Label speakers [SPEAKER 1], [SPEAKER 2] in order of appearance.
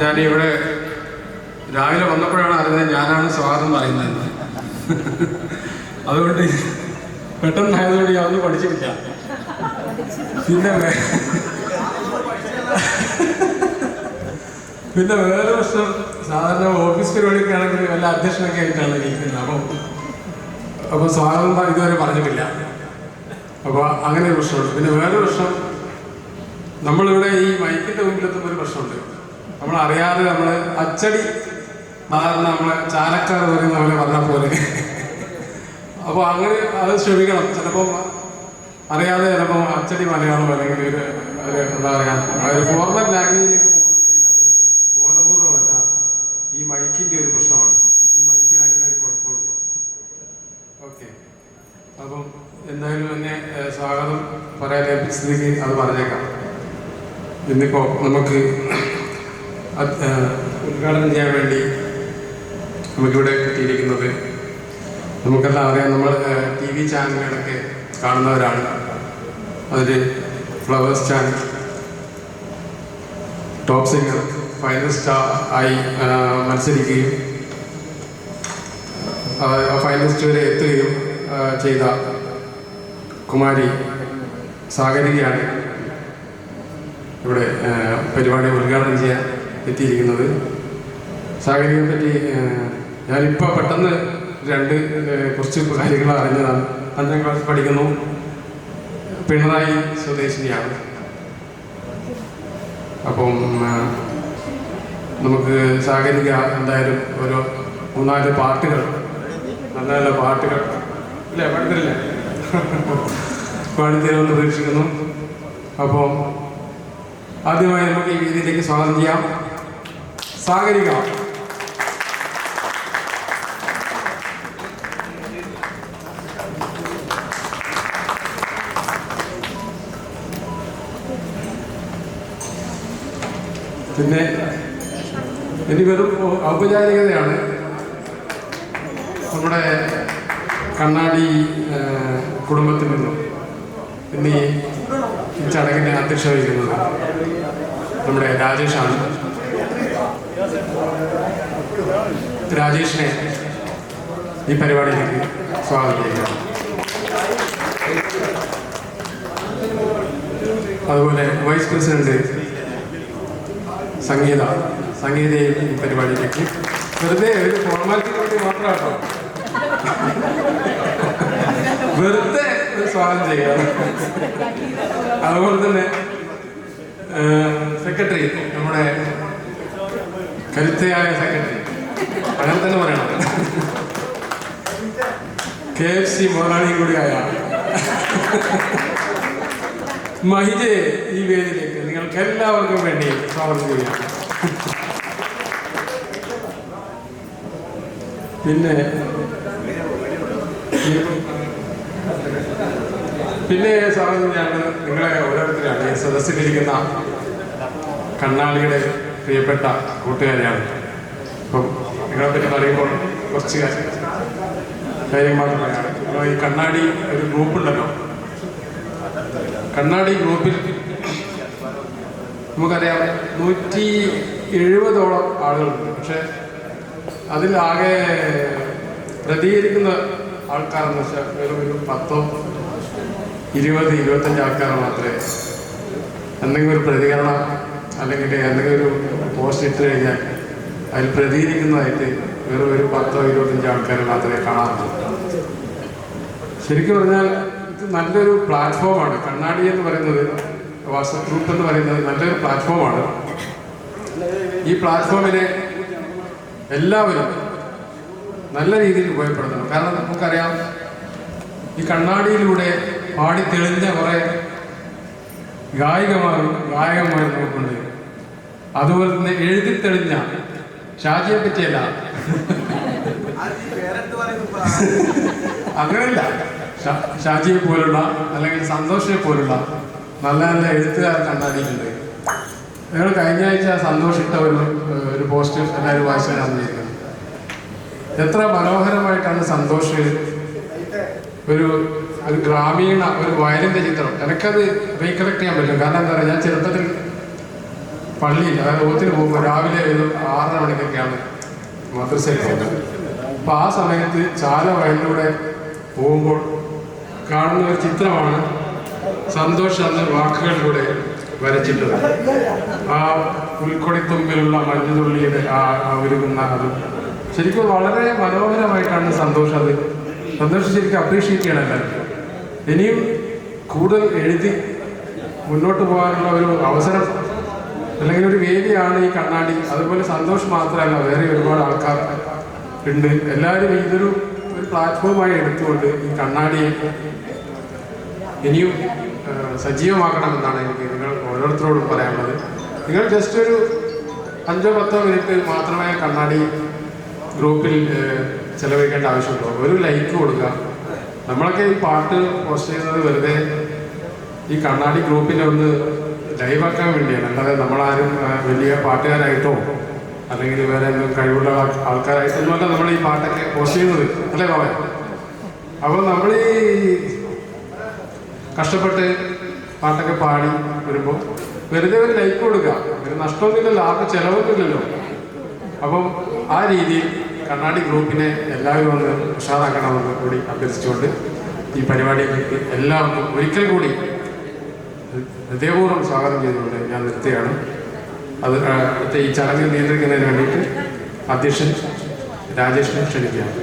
[SPEAKER 1] ഞാനിവിടെ രാവിലെ വന്നപ്പോഴാണ് അറിഞ്ഞത് ഞാനാണ് സ്വാഗതം പറയുന്നത്. അതുകൊണ്ട് പെട്ടെന്നായതുകൊണ്ട് ഞാൻ ഒന്നും പഠിച്ചിട്ടില്ല. പിന്നെ പിന്നെ വേറെ പ്രശ്നം സാധാരണ ഓഫീസ് പരിപാടിയൊക്കെ ആണെങ്കിൽ വല്ല അധ്യക്ഷനൊക്കെ ആയിട്ടാണ് ഇരിക്കുന്നത്. അപ്പം അപ്പോൾ സ്വാഗതം ഇതുവരെ പറഞ്ഞിട്ടില്ല. അപ്പോൾ അങ്ങനെ ഒരു പ്രശ്നമുണ്ട്. പിന്നെ വേറെ പ്രശ്നം നമ്മളിവിടെ ഈ മൈക്കിന്റെ മുമ്പിലെത്തുമ്പോൾ ഒരു പ്രശ്നമുണ്ട്. നമ്മൾ അറിയാതെ നമ്മൾ അച്ചടി സാധാരണ നമ്മളെ ചാലക്കാർ പറയുന്ന പോലെ വന്ന പോലെ. അപ്പോൾ അങ്ങനെ അത് ശ്രമിക്കണം. ചിലപ്പോൾ അറിയാതെ ചിലപ്പോൾ അച്ചടി മലയാളം അല്ലെങ്കിൽ ഒരു എന്താ പറയുക ഒരു ഫോർമൽ ലാംഗ്വേജിലേക്ക് പോകുന്നുണ്ടെങ്കിൽ അത് ബോധപൂർവമല്ല. ഈ മൈക്കിന്റെ ഒരു പ്രശ്നമാണ്. ഈ മൈക്കിന് അങ്ങനെ ഒരു കുഴപ്പമുണ്ട്. ഓക്കെ. അപ്പം എന്തായാലും എന്നെ സ്വാഗതം പറയാൻ സ്ഥിതിക്ക് അത് പറഞ്ഞേക്കാം. ഇന്നിപ്പോ നമുക്ക് ഉദ്ഘാടനം ചെയ്യാൻ വേണ്ടി നമുക്കിവിടെ കിട്ടിയിരിക്കുന്നത് നമുക്കെല്ലാം അറിയാം നമ്മൾ ടി വി ചാനലുകളൊക്കെ കാണുന്നവരാണ്. അതിൽ Flowers channel top singer final star ആയി മത്സരിക്കുകയും ഫൈനലിസ്റ്റ് വരെ എത്തുകയും ചെയ്ത കുമാരി സാഗരികയാണ്. ഇവിടെ പരിപാടി ഉദ്ഘാടനം ചെയ്യാൻ എത്തിയിരിക്കുന്നത്. സാഗരികയെ പറ്റി ഞാനിപ്പോൾ പെട്ടെന്ന് രണ്ട് കുറച്ച് കാര്യങ്ങൾ അറിഞ്ഞതാണ്. അഞ്ചാം ക്ലാസ് പഠിക്കുന്നു. പിണറായി സ്വദേശിനിയാണ്. അപ്പം നമുക്ക് സാഗരിക എന്തായാലും ഓരോ മൂന്നാൽ പാട്ടുകൾ നല്ല നല്ല പാട്ടുകൾ. ഇല്ലേ? പഠിത്തില്ല പാടിത്തരുമെന്ന് പ്രതീക്ഷിക്കുന്നു. അപ്പോൾ ആദ്യമായി നമുക്ക് ഈ വേദിയിലേക്ക് സ്വാഗതം ചെയ്യാം. സാഗരിക. പിന്നെ ഇനി വെറും ഔപചാരികതയാണ് നമ്മുടെ കണ്ണാടി കുടുംബത്തിൽ നിന്നും. ഇന്ന് ഈ ഈ ചടങ്ങിന് അധ്യക്ഷ വഹിക്കുന്നത് നമ്മുടെ രാജേഷാണ്. രാജേഷിനെ ഈ പരിപാടിയിലേക്ക് സ്വാഗതം ചെയ്യുക അതുപോലെ വൈസ് പ്രസിഡന്റ് സംഗീത സംഗീതയും ഈ പരിപാടിയിലേക്ക് വെറുതെ ഒരു ഫോർമാലിറ്റിക്ക് വേണ്ടി മാത്രമാട്ടോ. വെറുതെ സ്വാഗതം ചെയ്യുക അതുപോലെ തന്നെ സെക്രട്ടറി നമ്മുടെ കരുത്തയായ സെക്രട്ടറി അങ്ങനെ തന്നെ പറയണം. കെ എഫ് സി മുതലാളിയും കൂടിയായ മഹിജയെ ഈ വേദിയിലേക്ക് നിങ്ങൾക്ക് എല്ലാവർക്കും വേണ്ടി സ്വാഗതം ചെയ്യാം പിന്നെ പിന്നെ സാറിന് ഞാൻ നിങ്ങളെ ഓരോരുത്തരാണ് ഈ സദസ്സിലിരിക്കുന്ന കണ്ണാളിയുടെ പ്രിയപ്പെട്ട കൂട്ടുകാരിയാണ്. അപ്പം നിങ്ങളെ പറ്റി പറയുമ്പോൾ കുറച്ച് കാര്യം കാര്യം മാത്രം പറയാം. അപ്പോൾ ഈ കണ്ണാടി ഒരു ഗ്രൂപ്പുണ്ടല്ലോ. കണ്ണാടി ഗ്രൂപ്പിൽ നമുക്കറിയാം നൂറ്റി എഴുപതോളം ആളുകളുണ്ട്. പക്ഷെ അതിലാകെ പ്രതികരിക്കുന്ന ആൾക്കാരെന്ന് വെച്ചാൽ വെറും ഒരു പത്തോ ഇരുപത് ഇരുപത്തഞ്ച് ആൾക്കാർ മാത്രമേ എന്തെങ്കിലും ഒരു പ്രതികരണം അല്ലെങ്കിൽ എന്തെങ്കിലും ഒരു പോസ്റ്റ് ഇട്ട് കഴിഞ്ഞാൽ അതിൽ പ്രതികരിക്കുന്നതായിട്ട് വെറും ഒരു പത്തോ ഇരുപത്തഞ്ചോ ആൾക്കാർ മാത്രമേ കാണാറുള്ളൂ. ശരിക്കും പറഞ്ഞാൽ ഇത് നല്ലൊരു പ്ലാറ്റ്ഫോമാണ്. കണ്ണാടി എന്ന് പറയുന്നത് വാട്സപ്പ് ഗ്രൂപ്പ് എന്ന് പറയുന്നത് നല്ലൊരു പ്ലാറ്റ്ഫോമാണ്. ഈ പ്ലാറ്റ്ഫോമിനെ എല്ലാവരും നല്ല രീതിയിൽ ഉപയോഗപ്പെടുത്തണം. കാരണം നമുക്കറിയാം ഈ കണ്ണാടിയിലൂടെ പാടി തെളിഞ്ഞ കുറെ ഗായികമാരും ഗായകന്മാരും നമുക്കുണ്ട്. അതുപോലെ തന്നെ എഴുതി തെളിഞ്ഞ ഷാജിയെ പറ്റിയല്ല. അങ്ങനെയല്ല ഷാജിയെ പോലുള്ള അല്ലെങ്കിൽ സന്തോഷിനെ പോലുള്ള നല്ല നല്ല എഴുത്തുകാർ കണ്ടാടിയിട്ടുണ്ട് നിങ്ങൾ കഴിഞ്ഞ ആഴ്ച സന്തോഷിട്ട ഒരു ഒരു പോസ്റ്റ് എല്ലാവരും വായിച്ചാൽ അറിഞ്ഞിരിക്കുന്നത് എത്ര മനോഹരമായിട്ടാണ് സന്തോഷ് ഒരു ഒരു ഗ്രാമീണ ഒരു വയലിന്റെ ചിത്രം. എനിക്കത് റീകളക്ട് ചെയ്യാൻ പറ്റും. കാരണം എന്താ പറയുക ഞാൻ ചെറുപ്പത്തിൽ പള്ളിയിൽ അതായത് ഓത്തിന് പോകുമ്പോൾ രാവിലെ ഒരു ആറര മണിക്കൊക്കെയാണ് മദ്രസയിൽ പോകുന്നത്. അപ്പോൾ ആ സമയത്ത് ചാല വയലിലൂടെ പോകുമ്പോൾ കാണുന്ന ഒരു ചിത്രമാണ് സന്തോഷ് എന്ന വാക്കുകളിലൂടെ വരച്ചിട്ടുള്ളത് ആ പുൽക്കൊടിത്തുമ്പിലുള്ള മഞ്ഞുതുള്ളിയുടെ ആ ഉരുകുന്ന അത്. ശരിക്കും വളരെ മനോഹരമായിട്ടാണ് സന്തോഷം അത്. സന്തോഷം ശരിക്കും അപ്രീഷിയേറ്റ് ചെയ്യണം എല്ലാവരും ഇനിയും കൂടുതൽ എഴുതി മുന്നോട്ട് പോകാനുള്ള ഒരു അവസരം അല്ലെങ്കിൽ ഒരു വേദിയാണ് ഈ കണ്ണാടി. അതുപോലെ സന്തോഷം മാത്രമല്ല വേറെ ഒരുപാട് ആൾക്കാർ ഉണ്ട്. എല്ലാവരും ഇതൊരു ഒരു പ്ലാറ്റ്ഫോമായി എടുത്തുകൊണ്ട് ഈ കണ്ണാടിയെ ഇനിയും സജീവമാക്കണമെന്നാണ് എനിക്ക് നിങ്ങൾ ഓരോരുത്തരോടും പറയാനുള്ളത്. നിങ്ങൾ ജസ്റ്റ് ഒരു അഞ്ചോ പത്തോ മിനിറ്റ് മാത്രമേ കണ്ണാടി ഗ്രൂപ്പിൽ ചെലവഴിക്കേണ്ട ആവശ്യമുള്ളൂ. ഒരു ലൈക്ക് കൊടുക്കുക. നമ്മളൊക്കെ ഈ പാട്ട് പോസ്റ്റ് ചെയ്യുന്നത് വെറുതെ ഈ കണ്ണാടി ഗ്രൂപ്പിനെ ഒന്ന് ലൈവാക്കാൻ വേണ്ടിയാണ്. അല്ലാതെ നമ്മളാരും വലിയ പാട്ടുകാരായിട്ടോ അല്ലെങ്കിൽ വേറെ എന്തെങ്കിലും കഴിവുള്ള ആൾ- ആൾക്കാരായിട്ടൊന്നുമല്ല നമ്മൾ ഈ പാട്ടൊക്കെ പോസ്റ്റ് ചെയ്യുന്നത്. അല്ലേ ബാബേ? അപ്പോൾ നമ്മൾ ഈ കഷ്ടപ്പെട്ട് പാട്ടൊക്കെ പാടി വരുമ്പോൾ വെറുതെ ഒരു ലൈക്ക് കൊടുക്കുക. ഒരു നഷ്ടമൊന്നുമില്ലല്ലോ ആർക്കും ചിലവൊന്നുമില്ലല്ലോ. അപ്പം ആ രീതിയിൽ കണ്ണാടി ഗ്രൂപ്പിനെ എല്ലാവരും ഒന്ന് ഉഷാറാക്കണമെന്ന് കൂടി അഭ്യർത്ഥിച്ചുകൊണ്ട് ഈ പരിപാടിയിലേക്ക് എല്ലാവർക്കും ഒരിക്കൽ കൂടി ഹൃദയപൂർവം സ്വാഗതം ചെയ്തുകൊണ്ട് ഞാൻ നിർത്തുകയാണ്. അത് ഈ ചടങ്ങ് നിയന്ത്രിക്കുന്നതിന് വേണ്ടിയിട്ട് അധ്യക്ഷൻ രാജേഷിനെ ക്ഷണിക്കുകയാണ്.